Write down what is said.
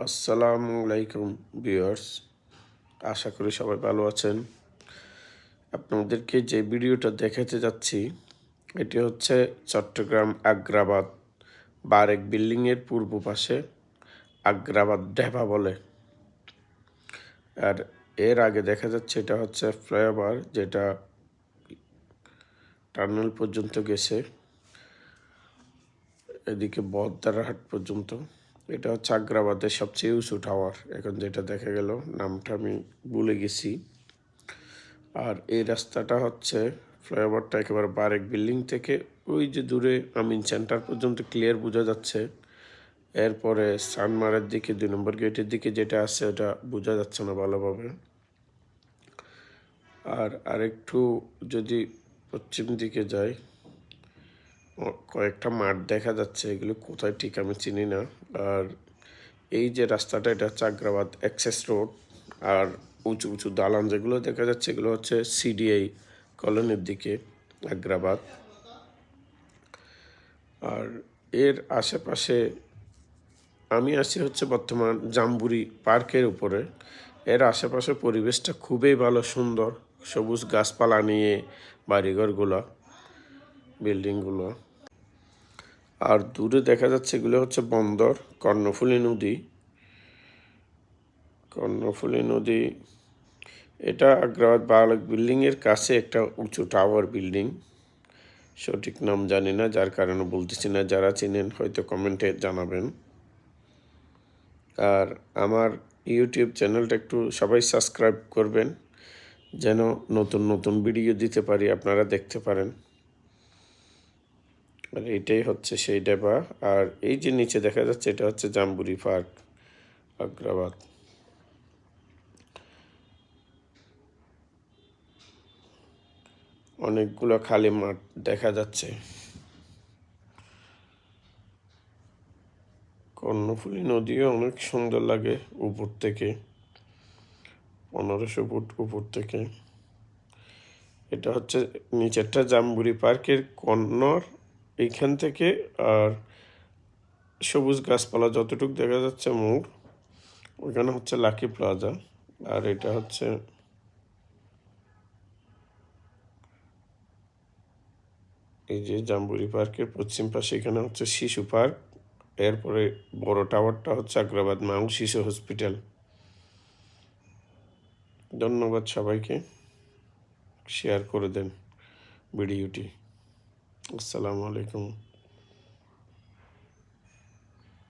আসসালামু আলাইকুম ভিউয়ার্স। আশা করি সবাই ভালো আছেন। আপনাদেরকে যে ভিডিওটা দেখাতে যাচ্ছি, এটি হচ্ছে চট্টগ্রাম আগ্রাবাদ বারেক বিল্ডিংয়ের পূর্ব পাশে আগ্রাবাদ ডেবা বলে। আর এর আগে দেখা যাচ্ছে এটা হচ্ছে ফ্লাইওভার, যেটা টার্নেল পর্যন্ত গেছে। এদিকে বহদ্দারহাট পর্যন্ত। এটা হচ্ছে আগ্রাবাদের সবচেয়ে উঁচু টাওয়ার। এখন যেটা দেখা গেল, নামটা আমি ভুলে গেছি। আর এই রাস্তাটা হচ্ছে ফ্লাইওভারটা একেবারে বারেক বিল্ডিং থেকে ওই যে দূরে আমিন সেন্টার পর্যন্ত ক্লিয়ার বোঝা যাচ্ছে। এরপরে সানমারের দিকে, দুই নম্বর গেটের দিকে যেটা আছে, ওটা বোঝা যাচ্ছে না ভালোভাবে। আর আরেকটু যদি পশ্চিম দিকে যাই কয়েকটা মাঠ দেখা যাচ্ছে, এগুলো কোথায় ঠিক আমি চিনি না। আর এই যে রাস্তাটা, এটা হচ্ছে আগ্রাবাদ অ্যাক্সেস রোড। আর উঁচু উঁচু দালান যেগুলো দেখা যাচ্ছে, এগুলো হচ্ছে সিডিআই কলোনির দিকে, আগ্রাবাদ। আর এর আশেপাশে আমি আছি হচ্ছে বর্তমান জাম্বুরি পার্কের উপরে। এর আশেপাশে পরিবেশটা খুবই ভালো সুন্দর। সবুজ গাছপালা নিয়ে বাড়িঘরগুলো। বিল্ডিংগুলো। আর দূরে দেখা যাচ্ছে এগুলো হচ্ছে বন্দর, কর্ণফুলী নদী। কর্ণফুলী নদী, এটা আগ্রাবাদ বালক বিল্ডিংয়ের কাছে একটা উঁচু টাওয়ার বিল্ডিং। সঠিক নাম জানি না, যার কারণে বলতেছি না, যারা চিনেন হয়তো কমেন্টে জানাবেন। আর আমার ইউটিউব চ্যানেলটা একটু সবাই সাবস্ক্রাইব করবেন, যেন নতুন নতুন ভিডিও দিতে পারি, আপনারা দেখতে পারেন। আর এটাই হচ্ছে সেই ডেবা। আর এই যে নিচে দেখা যাচ্ছে, এটা হচ্ছে জাম্বুরি পার্ক, আগ্রাবাদ। অনেকগুলো খালি মাঠ দেখা যাচ্ছে। কর্ণফুলী নদীও অনেক সুন্দর লাগে উপর থেকে, পনেরোশো ফুট উপর থেকে। এটা হচ্ছে নিচেরটা জাম্বুরি পার্কের কর্নর এইখান থেকে আর সবুজ গাছপালা যতটুকু দেখা যাচ্ছে মোড় ওইখানে হচ্ছে লাকি প্লাজা। আর এটা হচ্ছে এই যে জাম্বুরি পার্কের পশ্চিম পাশে, এখানে হচ্ছে শিশু পার্ক। এরপরে বড় টাওয়ারটা হচ্ছে আগ্রাবাদ মাউ শিশু হসপিটাল। ধন্যবাদ সবাইকে। শেয়ার করে দেন ভিডিওটি। আসসালামু আলাইকুম।